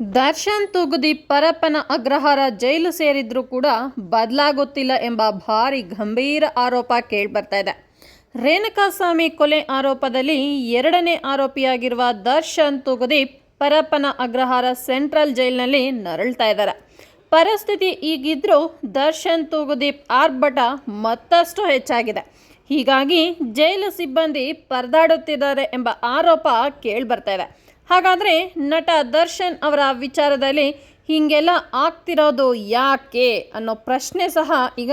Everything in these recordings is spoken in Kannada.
ದರ್ಶನ್ ತೂಗುದಿ ಪರಪ್ಪನ ಅಗ್ರಹಾರ ಜೈಲು ಸೇರಿದ್ರೂ ಕೂಡ ಬದಲಾಗುತ್ತಿಲ್ಲ ಎಂಬ ಭಾರಿ ಗಂಭೀರ ಆರೋಪ ಕೇಳಿಬರ್ತಾ ಇದೆ. ರೇಣುಕಾಸ್ವಾಮಿ ಕೊಲೆ ಆರೋಪದಲ್ಲಿ ಎರಡನೇ ಆರೋಪಿಯಾಗಿರುವ ದರ್ಶನ್ ತೂಗುದಿ ಪರಪ್ಪನ ಅಗ್ರಹಾರ ಸೆಂಟ್ರಲ್ ಜೈಲಿನಲ್ಲಿ ನರಳ್ತಾ ಇದ್ದಾರೆ. ಪರಿಸ್ಥಿತಿ ಈಗಿದ್ರೂ ದರ್ಶನ್ ತೂಗುದೀಪ್ ಆರ್ಭಟ ಮತ್ತಷ್ಟು ಹೆಚ್ಚಾಗಿದೆ. ಹೀಗಾಗಿ ಜೈಲು ಸಿಬ್ಬಂದಿ ಪರದಾಡುತ್ತಿದ್ದಾರೆ ಎಂಬ ಆರೋಪ ಕೇಳಿಬರ್ತಾ ಇದೆ. ಹಾಗಾದರೆ ನಟ ದರ್ಶನ್ ಅವರ ವಿಚಾರದಲ್ಲಿ ಹೀಗೆಲ್ಲ ಆಗ್ತಿರೋದು ಯಾಕೆ ಅನ್ನೋ ಪ್ರಶ್ನೆ ಸಹ ಈಗ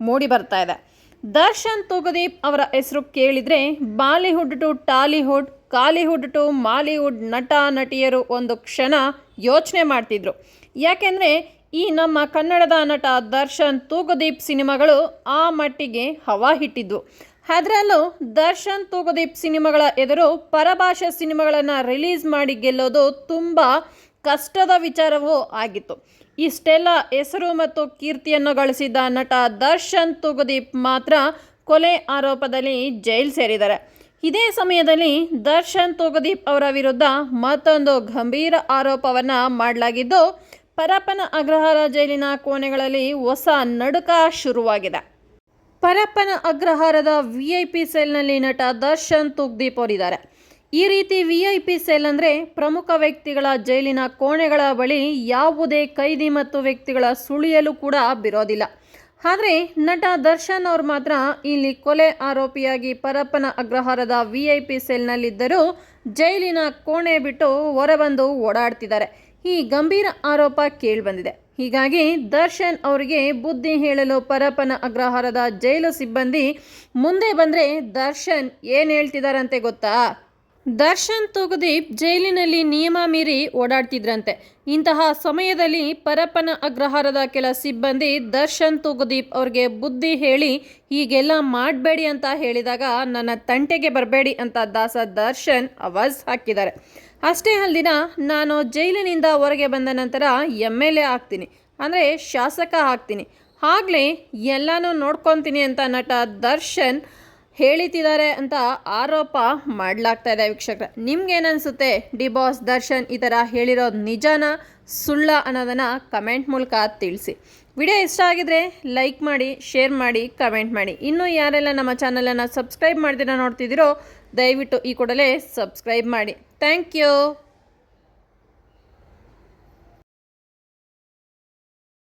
ಮೂಡಿ ಬರ್ತಾ ಇದೆ. ದರ್ಶನ್ ತೂಗುದೀಪ್ ಅವರ ಹೆಸರು ಕೇಳಿದರೆ Bollywood to Tollywood, Kollywood to Mollywood ನಟ ನಟಿಯರು ಒಂದು ಕ್ಷಣ ಯೋಚನೆ ಮಾಡ್ತಿದ್ರು. ಯಾಕೆಂದರೆ ಈ ನಮ್ಮ ಕನ್ನಡದ ನಟ ದರ್ಶನ್ ತೂಗುದೀಪ್ ಸಿನಿಮಾಗಳು ಆ ಮಟ್ಟಿಗೆ ಹವಾ ಹಿಟ್ಟಿದ್ವು ಅದರಲ್ಲೂ ದರ್ಶನ್ ತೂಗುದೀಪ್ ಸಿನಿಮಾಗಳ ಎದುರು ಪರಭಾಷೆ ಸಿನಿಮಾಗಳನ್ನು ರಿಲೀಸ್ ಮಾಡಿ ಗೆಲ್ಲೋದು ತುಂಬ ಕಷ್ಟದ ವಿಚಾರವೂ ಆಗಿತ್ತು. ಇಷ್ಟೆಲ್ಲ ಹೆಸರು ಮತ್ತು ಕೀರ್ತಿಯನ್ನು ಗಳಿಸಿದ್ದ ನಟ ದರ್ಶನ್ ತೂಗುದೀಪ್ ಮಾತ್ರ ಕೊಲೆ ಆರೋಪದಲ್ಲಿ ಜೈಲು ಸೇರಿದ್ದಾರೆ. ಇದೇ ಸಮಯದಲ್ಲಿ ದರ್ಶನ್ ತೂಗುದೀಪ್ ಅವರ ವಿರುದ್ಧ ಮತ್ತೊಂದು ಗಂಭೀರ ಆರೋಪವನ್ನು ಮಾಡಲಾಗಿದ್ದು, ಪರಪ್ಪನ ಅಗ್ರಹಾರ ಜೈಲಿನ ಕೋಣೆಗಳಲ್ಲಿ ಹೊಸ ನಡುಕ ಶುರುವಾಗಿದೆ. ಪರಪ್ಪನ ಅಗ್ರಹಾರದ ವಿ ಐ ಪಿ ಸೆಲ್ನಲ್ಲಿ ನಟ ದರ್ಶನ್ ತುಗ್ದೀಪ್ ಅವರಿದ್ದಾರೆ. ಈ ರೀತಿ ವಿ ಐ ಪಿ ಸೆಲ್ ಅಂದರೆ ಪ್ರಮುಖ ವ್ಯಕ್ತಿಗಳ ಜೈಲಿನ ಕೋಣೆಗಳ ಬಳಿ ಯಾವುದೇ ಕೈದಿ ಮತ್ತು ವ್ಯಕ್ತಿಗಳ ಸುಳಿಯಲು ಕೂಡ ಬಿರೋದಿಲ್ಲ. ಆದರೆ ನಟ ದರ್ಶನ್ ಅವ್ರು ಮಾತ್ರ ಇಲ್ಲಿ ಕೊಲೆ ಆರೋಪಿಯಾಗಿ ಪರಪ್ಪನ ಅಗ್ರಹಾರದ ವಿ ಐ ಪಿ ಸೆಲ್ನಲ್ಲಿದ್ದರೂ ಜೈಲಿನ ಕೋಣೆ ಬಿಟ್ಟು ಹೊರಬಂದು ಓಡಾಡ್ತಿದ್ದಾರೆ. ಈ ಗಂಭೀರ ಆರೋಪ ಕೇಳಿಬಂದಿದೆ. ಹೀಗಾಗಿ ದರ್ಶನ್ ಅವರಿಗೆ ಬುದ್ಧಿ ಹೇಳಲು ಪರಪನ ಅಗ್ರಹಾರದ ಜೈಲು ಸಿಬ್ಬಂದಿ ಮುಂದೆ ಬಂದರೆ ದರ್ಶನ್ ಏನು ಹೇಳ್ತಿದಾರಂತೆ ಗೊತ್ತಾ? ದರ್ಶನ್ ತೊಗದೀಪ್ ಜೈಲಿನಲ್ಲಿ ನಿಯಮ ಮೀರಿ ಓಡಾಡ್ತಿದ್ರಂತೆ. ಇಂತಹ ಸಮಯದಲ್ಲಿ ಪರಪ್ಪನ ಅಗ್ರಹಾರದ ಕೆಲ ಸಿಬ್ಬಂದಿ ದರ್ಶನ್ ತೂಗುದೀಪ್ ಅವ್ರಿಗೆ ಬುದ್ಧಿ ಹೇಳಿ, ಹೀಗೆಲ್ಲ ಮಾಡಬೇಡಿ ಅಂತ ಹೇಳಿದಾಗ ನನ್ನ ತಂಟೆಗೆ ಬರಬೇಡಿ ಅಂತ ದಾಸ ದರ್ಶನ್ ಅವಾಜ್ ಹಾಕಿದ್ದಾರೆ. ಅಷ್ಟೇ ಅಲ್ದಿನ ನಾನು ಜೈಲಿನಿಂದ ಹೊರಗೆ ಬಂದ ನಂತರ ಎಂ ಎಲ್ ಎ ಆಗ್ತೀನಿ. ಅಂದರೆ ಶಾಸಕ ಆಗ್ತೀನಿ. ಆಗಲೇ ಎಲ್ಲನೂ ನೋಡ್ಕೊತೀನಿ ಅಂತ ನಟ ದರ್ಶನ್ ಹೇಳಿತಿದ್ದಾರೆ ಅಂತ ಆರೋಪ ಮಾಡಲಾಗ್ತಾ ಇದೆ ವೀಕ್ಷಕರ. ನಿಮ್ಗೇನನ್ಸುತ್ತೆ? ಡಿ ಬಾಸ್ ದರ್ಶನ್ ಈ ಥರ ಹೇಳಿರೋದು ನಿಜಾನ? ಸುಳ್ಳ ಅನ್ನೋದನ್ನು ಕಮೆಂಟ್ ಮೂಲಕ ತಿಳಿಸಿ. ವಿಡಿಯೋ ಇಷ್ಟ ಆಗಿದ್ರೆ ಲೈಕ್ ಮಾಡಿ, ಶೇರ್ ಮಾಡಿ, ಕಮೆಂಟ್ ಮಾಡಿ. ಇನ್ನೂ ಯಾರೆಲ್ಲ ನಮ್ಮ ಚಾನಲನ್ನು ಸಬ್ಸ್ಕ್ರೈಬ್ ಮಾಡ್ದಿರ ನೋಡ್ತಿದ್ದೀರೋ ದಯವಿಟ್ಟು ಈ ಕೂಡಲೇ ಸಬ್ಸ್ಕ್ರೈಬ್ ಮಾಡಿ. Thank you!